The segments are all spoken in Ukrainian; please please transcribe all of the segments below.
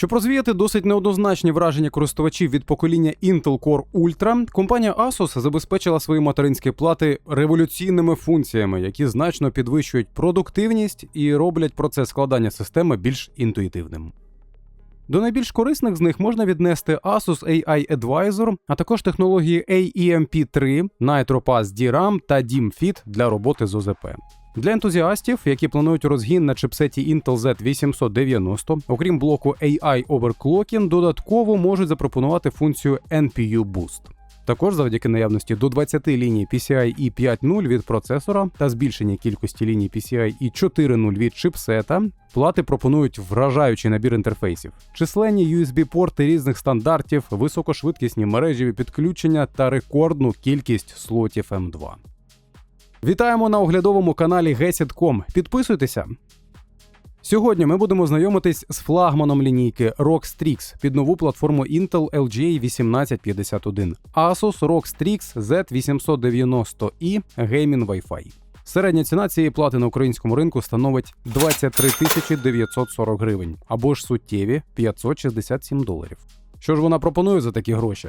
Щоб розвіяти досить неоднозначні враження користувачів від покоління Intel Core Ultra, компанія Asus забезпечила свої материнські плати революційними функціями, які значно підвищують продуктивність і роблять процес складання системи більш інтуїтивним. До найбільш корисних з них можна віднести Asus AI Advisor, а також технології AEMP3, NitroPass DRAM та DIMFIT для роботи з ОЗП. Для ентузіастів, які планують розгін на чипсеті Intel Z890, окрім блоку AI Overclocking, додатково можуть запропонувати функцію NPU Boost. Також завдяки наявності до 20 ліній PCIe 5.0 від процесора та збільшеній кількості ліній PCIe 4.0 від чипсета, плати пропонують вражаючий набір інтерфейсів, численні USB-порти різних стандартів, високошвидкісні мережеві підключення та рекордну кількість слотів M2. Вітаємо на оглядовому каналі Gesit.com. Підписуйтеся. Сьогодні ми будемо знайомитись з флагманом лінійки ROG Strix під нову платформу Intel LGA 1851, Asus ROG Strix Z890i Gaming Wi-Fi. Середня ціна цієї плати на українському ринку становить 23 тисячі 940 гривень або ж суттєві 567 доларів. Що ж вона пропонує за такі гроші?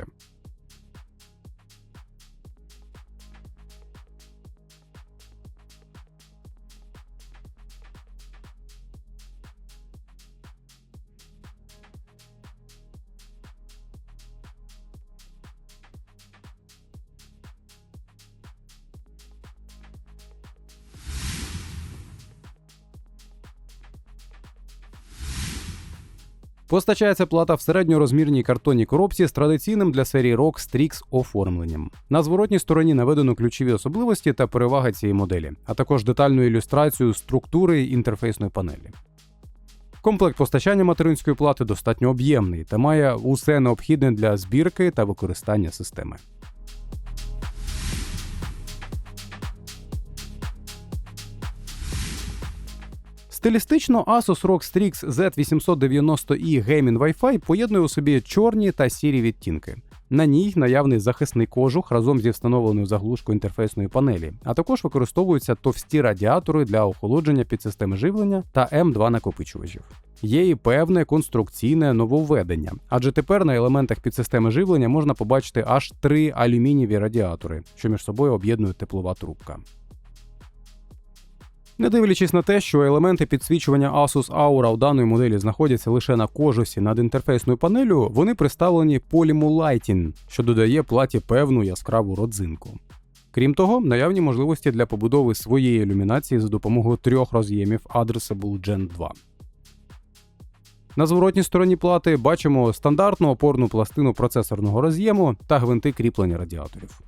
Постачається плата в середньорозмірній картонній коробці з традиційним для серії Rock Strix оформленням. На зворотній стороні наведено ключові особливості та переваги цієї моделі, а також детальну ілюстрацію структури інтерфейсної панелі. Комплект постачання материнської плати достатньо об'ємний та має усе необхідне для збірки та використання системи. Стилістично Asus ROG Strix Z890i Gaming Wi-Fi поєднує у собі чорні та сірі відтінки. На ній наявний захисний кожух разом зі встановленою заглушкою інтерфейсної панелі, а також використовуються товсті радіатори для охолодження підсистеми живлення та М2 накопичувачів. Є і певне конструкційне нововведення, адже тепер на елементах підсистеми живлення можна побачити аж три алюмінієві радіатори, що між собою об'єднує теплова трубка. Не дивлячись на те, що елементи підсвічування Asus Aura у даної моделі знаходяться лише на кожусі над інтерфейсною панелю, вони представлені Lighting, що додає платі певну яскраву родзинку. Крім того, наявні можливості для побудови своєї ілюмінації за допомогою трьох роз'ємів Addressable Gen 2. На зворотній стороні плати бачимо стандартну опорну пластину процесорного роз'єму та гвинти кріплення радіаторів.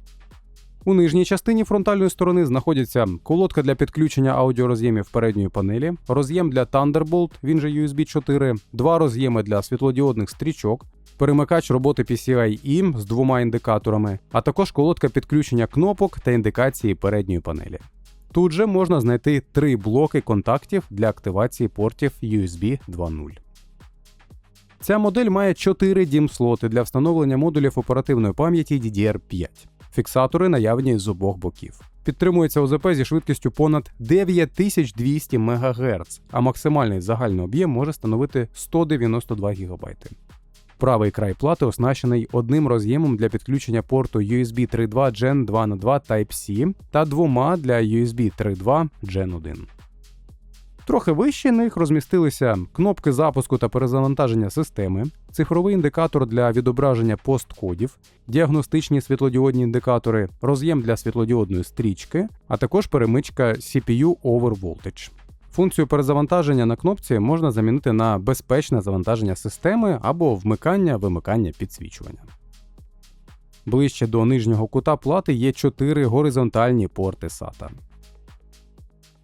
У нижній частині фронтальної сторони знаходиться колодка для підключення аудіороз'ємів передньої панелі, роз'єм для Thunderbolt, він же USB 4, два роз'єми для світлодіодних стрічок, перемикач роботи PCIe з двома індикаторами, а також колодка підключення кнопок та індикації передньої панелі. Тут же можна знайти три блоки контактів для активації портів USB 2.0. Ця модель має 4 DIMM-слоти для встановлення модулів оперативної пам'яті DDR5. Фіксатори наявні з обох боків. Підтримується ОЗП зі швидкістю понад 9200 МГц, а максимальний загальний об'єм може становити 192 ГБ. Правий край плати оснащений одним роз'ємом для підключення порту USB 3.2 Gen 2 на 2 Type-C та двома для USB 3.2 Gen 1. Трохи вище них розмістилися кнопки запуску та перезавантаження системи, цифровий індикатор для відображення посткодів, діагностичні світлодіодні індикатори, роз'єм для світлодіодної стрічки, а також перемичка CPU Over Voltage. Функцію перезавантаження на кнопці можна замінити на безпечне завантаження системи або вмикання-вимикання підсвічування. Ближче до нижнього кута плати є 4 горизонтальні порти SATA.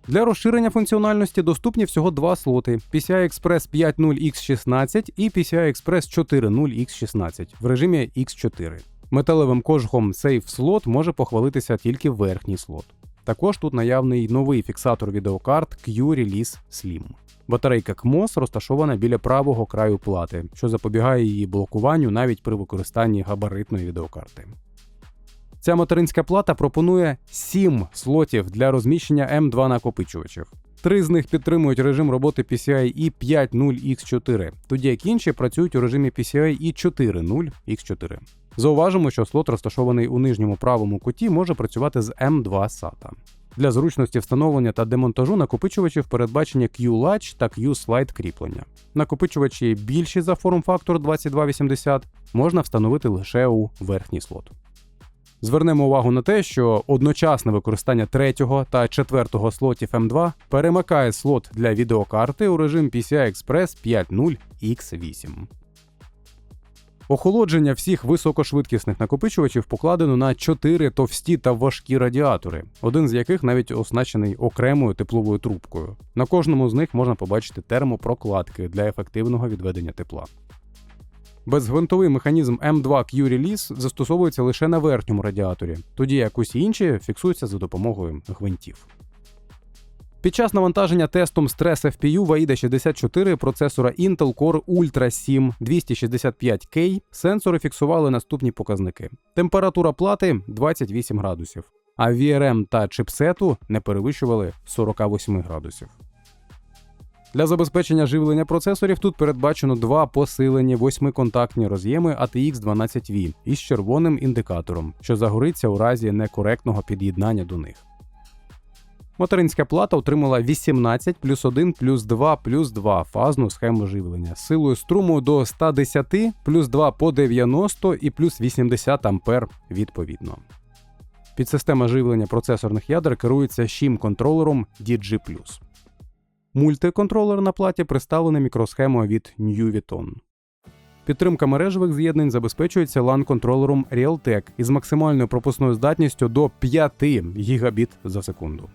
Для розширення функціональності доступні всього два слоти: PCI Express 5.0X16 і PCI Express 4.0X16 в режимі X4. Металевим кожухом Safe Slot може похвалитися тільки верхній слот. Також тут наявний новий фіксатор відеокарт Q-Release Slim. Батарейка CMOS розташована біля правого краю плати, що запобігає її блокуванню навіть при використанні габаритної відеокарти. Ця материнська плата пропонує 7 слотів для розміщення М2 накопичувачів. Три з них підтримують режим роботи PCIe 5.0x4, тоді як інші працюють у режимі PCIe 4.0x4. Зауважимо, що слот, розташований у нижньому правому куті, може працювати з M2 SATA. Для зручності встановлення та демонтажу накопичувачів передбачені Q-Latch та Q-Slide кріплення. Накопичувачі більші за форм-фактор 2280 можна встановити лише у верхній слот. Звернемо увагу на те, що одночасне використання третього та четвертого слотів M2 перемикає слот для відеокарти у режим PCI Express 5.0 X8. Охолодження всіх високошвидкісних накопичувачів покладено на 4 товсті та важкі радіатори, один з яких навіть оснащений окремою тепловою трубкою. На кожному з них можна побачити термопрокладки для ефективного відведення тепла. Безгвинтовий механізм M2 Q-Release застосовується лише на верхньому радіаторі, тоді як усі інші фіксуються за допомогою гвинтів. Під час навантаження тестом Stress FPU в AIDA 64 процесора Intel Core Ultra 7 265K сенсори фіксували наступні показники: температура плати 28 градусів, а VRM та чипсету не перевищували 48 градусів. Для забезпечення живлення процесорів тут передбачено два посилені восьмиконтактні роз'єми ATX 12V із червоним індикатором, що загориться у разі некоректного під'єднання до них. Материнська плата отримала 18 плюс 1 плюс 2 плюс 2 фазну схему живлення з силою струму до 110 плюс 2 по 90 і плюс 80 ампер відповідно. Підсистема живлення процесорних ядер керується щим контролером DG+. Мультиконтролер на платі представлений мікросхемою від Nuviton. Підтримка мережевих з'єднань забезпечується LAN-контролером Realtek із максимальною пропускною здатністю до 5 гігабіт за секунду.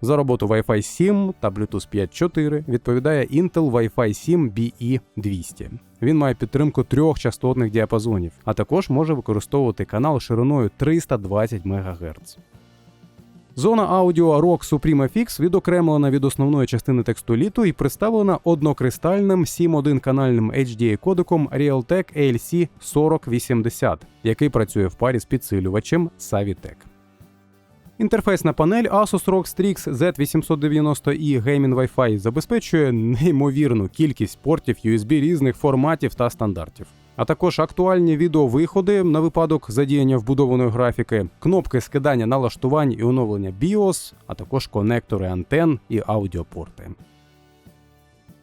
За роботу Wi-Fi 7 та Bluetooth 5.4 відповідає Intel Wi-Fi 7 BE200. Він має підтримку трьох частотних діапазонів, а також може використовувати канал шириною 320 МГц. Зона аудіо ROG Supreme FX відокремлена від основної частини текстоліту і представлена однокристальним 7.1 канальним HDA кодеком Realtek ALC 4080, який працює в парі з підсилювачем Savitec. Інтерфейсна панель Asus ROG Strix Z890i Gaming Wi-Fi забезпечує неймовірну кількість портів USB різних форматів та стандартів. А також актуальні відеовиходи на випадок задіяння вбудованої графіки, кнопки скидання налаштувань і оновлення BIOS, а також конектори антен і аудіопорти.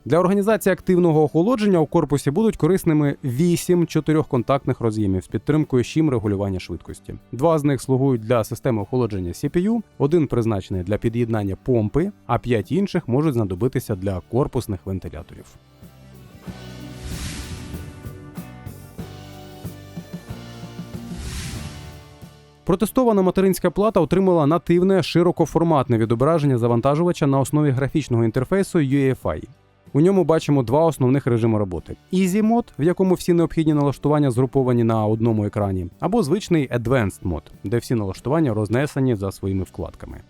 Для організації активного охолодження у корпусі будуть корисними 8 чотирьохконтактних роз'ємів з підтримкою щім регулювання швидкості. Два з них слугують для системи охолодження CPU, один призначений для під'єднання помпи, а п'ять інших можуть знадобитися для корпусних вентиляторів. Протестована материнська плата отримала нативне широкоформатне відображення завантажувача на основі графічного інтерфейсу UEFI. У ньому бачимо два основних режими роботи: Easy Mode, в якому всі необхідні налаштування згруповані на одному екрані, або звичний Advanced Mode, де всі налаштування рознесені за своїми вкладками.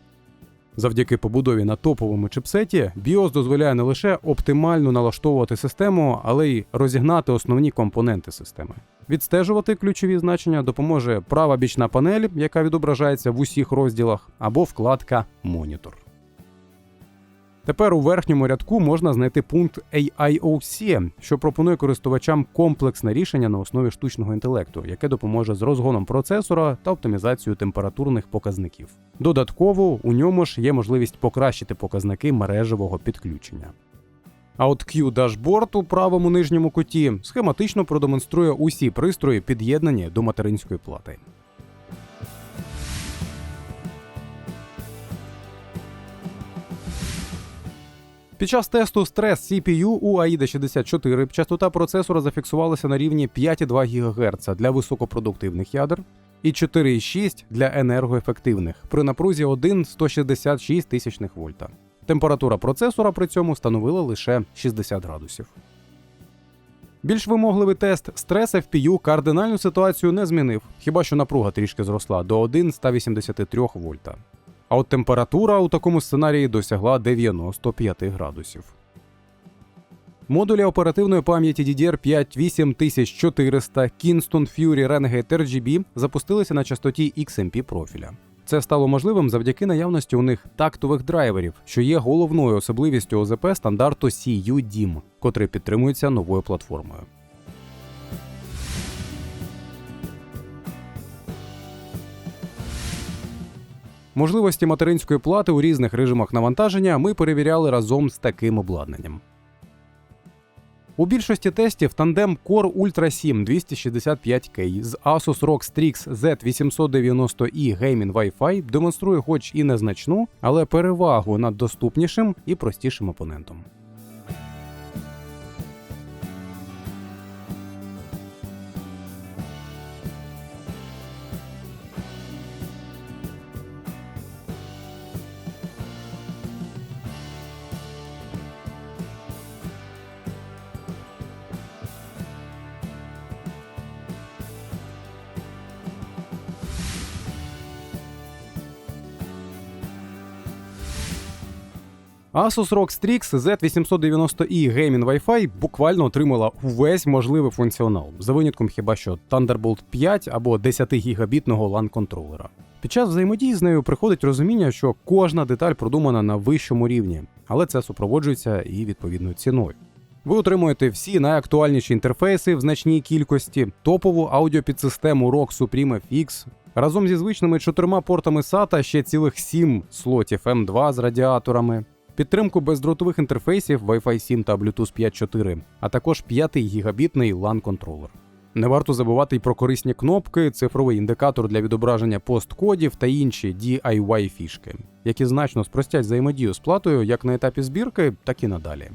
Завдяки побудові на топовому чипсеті, BIOS дозволяє не лише оптимально налаштовувати систему, але й розігнати основні компоненти системи. Відстежувати ключові значення допоможе права бічна панель, яка відображається в усіх розділах, або вкладка Монітор. Тепер у верхньому рядку можна знайти пункт AIOC, що пропонує користувачам комплексне рішення на основі штучного інтелекту, яке допоможе з розгоном процесора та оптимізацією температурних показників. Додатково у ньому ж є можливість покращити показники мережевого підключення. А от Q-дашборд у правому нижньому куті схематично продемонструє усі пристрої, під'єднані до материнської плати. Під час тесту стрес CPU у AIDA 64 частота процесора зафіксувалася на рівні 5,2 ГГц для високопродуктивних ядер і 4,6 для енергоефективних при напрузі 1,166 тисячних вольта. Температура процесора при цьому становила лише 60 градусів. Більш вимогливий тест стрес FPU кардинальну ситуацію не змінив, хіба що напруга трішки зросла до 1,183 вольта. А от температура у такому сценарії досягла 95 градусів. Модулі оперативної пам'яті DDR5 8400 Kingston Fury Renegade RGB запустилися на частоті XMP профіля. Це стало можливим завдяки наявності у них тактових драйверів, що є головною особливістю ОЗП стандарту CU-DIM, котрий підтримується новою платформою. Можливості материнської плати у різних режимах навантаження ми перевіряли разом з таким обладнанням. У більшості тестів тандем Core Ultra 7 265K з Asus ROG Strix Z890i Gaming Wi-Fi демонструє хоч і незначну, але перевагу над доступнішим і простішим опонентом. Asus ROG Strix Z890i Gaming Wi-Fi буквально отримала увесь можливий функціонал, за винятком хіба що Thunderbolt 5 або 10 гігабітного LAN контролера. Під час взаємодії з нею приходить розуміння, що кожна деталь продумана на вищому рівні, але це супроводжується і відповідною ціною. Ви отримуєте всі найактуальніші інтерфейси в значній кількості, топову аудіопідсистему ROG Supreme FX, разом зі звичними чотирма портами SATA ще цілих сім слотів M2 з радіаторами, підтримку бездротових інтерфейсів Wi-Fi 7 та Bluetooth 5.4, а також 5 гігабітний LAN контролер. Не варто забувати й про корисні кнопки, цифровий індикатор для відображення посткодів та інші DIY фішки, які значно спростять взаємодію з платою як на етапі збірки, так і надалі.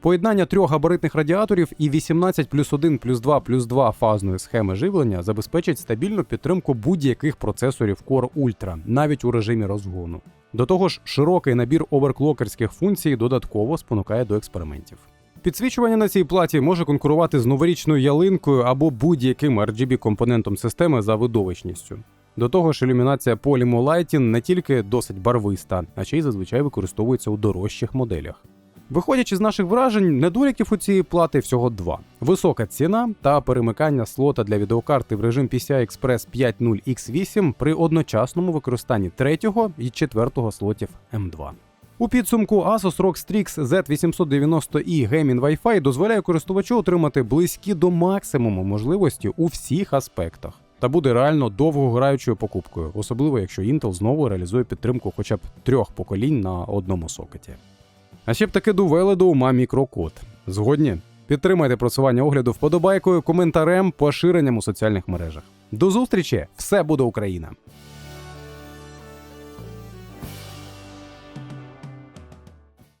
Поєднання трьох габаритних радіаторів і 18 плюс 1 плюс 2 плюс 2 фазної схеми живлення забезпечить стабільну підтримку будь-яких процесорів Core Ultra, навіть у режимі розгону. До того ж, широкий набір оверклокерських функцій додатково спонукає до експериментів. Підсвічування на цій платі може конкурувати з новорічною ялинкою або будь-яким RGB компонентом системи за видовищністю. До того ж, ілюмінація Polymo Lighting не тільки досить барвиста, а ще й зазвичай використовується у дорожчих моделях. Виходячи з наших вражень, недоліків у цієї плати всього два: висока ціна та перемикання слота для відеокарти в режим PCI Express 5.0 X8 при одночасному використанні третього і четвертого слотів M2. У підсумку Asus ROG Strix Z890i Gaming Wi-Fi дозволяє користувачу отримати близькі до максимуму можливості у всіх аспектах. Та буде реально довгограючою покупкою, особливо якщо Intel знову реалізує підтримку хоча б трьох поколінь на одному сокеті. А ще б таки довели до ума мікрокод. Згодні? Підтримайте просування огляду вподобайкою, коментарем, поширенням у соціальних мережах. До зустрічі! Все буде Україна!